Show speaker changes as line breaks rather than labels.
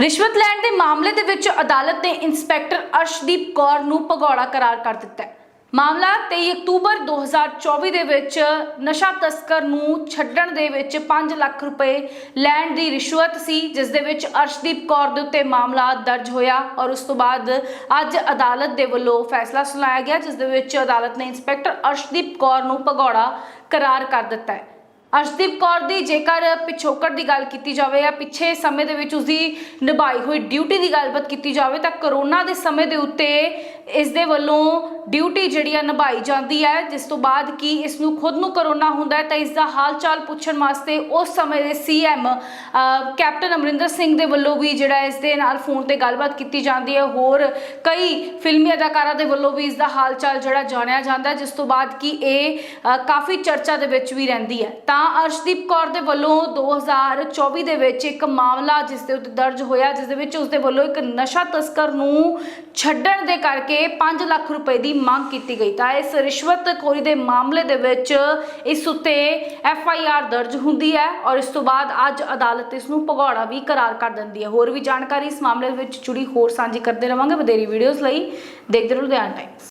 ਰਿਸ਼ਵਤ ਲੈਣ ਦੇ ਮਾਮਲੇ ਦੇ ਵਿੱਚ ਅਦਾਲਤ ਨੇ ਇੰਸਪੈਕਟਰ ਅਰਸ਼ਦੀਪ ਕੌਰ ਨੂੰ ਭਗੌੜਾ ਕਰਾਰ ਕਰ ਦਿੱਤਾ ਹੈ। ਮਾਮਲਾ 23 ਅਕਤੂਬਰ 2024 ਦੇ ਵਿੱਚ ਨਸ਼ਾ ਤਸਕਰ ਨੂੰ ਛੱਡਣ ਦੇ ਵਿੱਚ 5 ਲੱਖ ਰੁਪਏ ਲੈਣ ਦੀ ਰਿਸ਼ਵਤ ਸੀ, ਜਿਸ ਦੇ ਵਿੱਚ ਅਰਸ਼ਦੀਪ ਕੌਰ ਦੇ ਉੱਤੇ ਮਾਮਲਾ ਦਰਜ ਹੋਇਆ ਔਰ ਉਸ ਤੋਂ ਬਾਅਦ ਅੱਜ ਅਦਾਲਤ ਦੇ ਵੱਲੋਂ ਫੈਸਲਾ ਸੁਣਾਇਆ ਗਿਆ, ਜਿਸ ਦੇ ਵਿੱਚ ਅਦਾਲਤ ਨੇ ਇੰਸਪੈਕਟਰ ਅਰਸ਼ਦੀਪ ਕੌਰ ਨੂੰ ਭਗੌੜਾ ਕਰਾਰ ਕਰ ਦਿੱਤਾ ਹੈ। ਅਰਸ਼ਦੀਪ ਕੌਰ ਦੀ ਜੇਕਰ ਪਿਛੋਕੜ ਦੀ ਗੱਲ ਕੀਤੀ ਜਾਵੇ ਜਾਂ ਪਿੱਛੇ ਸਮੇਂ ਦੇ ਵਿੱਚ ਉਸਦੀ ਨਿਭਾਈ ਹੋਈ ਡਿਊਟੀ ਦੀ ਗੱਲਬਾਤ ਕੀਤੀ ਜਾਵੇ ਤਾਂ ਕਰੋਨਾ ਦੇ ਸਮੇਂ ਦੇ ਉੱਤੇ ਇਸ ਦੇ ਵੱਲੋਂ ਡਿਊਟੀ ਜਿਹੜੀ ਆ ਨਿਭਾਈ ਜਾਂਦੀ ਹੈ, ਜਿਸ ਤੋਂ ਬਾਅਦ ਕੀ ਇਸ ਨੂੰ ਖੁਦ ਨੂੰ ਕਰੋਨਾ ਹੁੰਦਾ ਹੈ ਤਾਂ ਇਸ ਦਾ ਹਾਲ ਚਾਲ ਪੁੱਛਣ ਵਾਸਤੇ ਉਸ ਸਮੇਂ ਦੇ ਸੀਐਮ ਕੈਪਟਨ ਅਮਰਿੰਦਰ ਸਿੰਘ ਦੇ ਵੱਲੋਂ ਵੀ ਜਿਹੜਾ ਇਸ ਦੇ ਨਾਲ ਫੋਨ ਤੇ ਗੱਲਬਾਤ ਕੀਤੀ ਜਾਂਦੀ ਹੈ। ਹੋਰ ਕਈ ਫਿਲਮੀ ਅਦਾਕਾਰਾਂ ਦੇ ਵੱਲੋਂ ਵੀ ਇਸ ਦਾ ਹਾਲ ਚਾਲ ਜਿਹੜਾ ਜਾਣਿਆ ਜਾਂਦਾ ਜਿਸ ਤੋਂ ਬਾਅਦ ਕੀ ਇਹ ਕਾਫੀ ਚਰਚਾ ਦੇ ਵਿੱਚ ਵੀ ਰਹਿੰਦੀ ਹੈ। ਤਾਂ ਅਰਸ਼ਦੀਪ ਕੌਰ ਦੇ ਵੱਲੋਂ 2024 ਦੇ ਵਿੱਚ ਇੱਕ ਮਾਮਲਾ ਜਿਸ ਦੇ ਉੱਤੇ ਦਰਜ ਹੋਇਆ, ਜਿਸ ਦੇ ਵਿੱਚ ਉਸ ਦੇ ਵੱਲੋਂ ਇੱਕ ਨਸ਼ਾ ਤਸਕਰ ਨੂੰ ਛੱਡਣ ਦੇ ਕਰਕੇ 5 ਲੱਖ ਰੁਪਏ ਦੀ ਮੰਗ ਕੀਤੀ ਗਈ। ਤਾਂ ਇਸ ਰਿਸ਼ਵਤਖੋਰੀ ਦੇ ਮਾਮਲੇ ਦੇ ਵਿੱਚ ਇਸ ਉੱਤੇ ਐਫ ਆਈ ਆਰ ਦਰਜ ਹੁੰਦੀ ਹੈ ਔਰ ਇਸ ਤੋਂ ਬਾਅਦ ਅੱਜ ਅਦਾਲਤ ਇਸ ਨੂੰ ਭਗੌੜਾ ਵੀ ਕਰਾਰ ਕਰ ਦਿੰਦੀ ਹੈ। ਹੋਰ ਵੀ ਜਾਣਕਾਰੀ ਇਸ ਮਾਮਲੇ ਵਿੱਚ ਜੁੜੀ, ਹੋਰ ਸਾਂਝੀ ਕਰਦੇ ਰਵਾਂਗੇ। ਵਧੇਰੀ ਵੀਡੀਓਜ਼ ਲਈ ਦੇਖਦੇ ਰਹੋ ਲੁਧਿਆਣਾ ਟਾਈਮਸ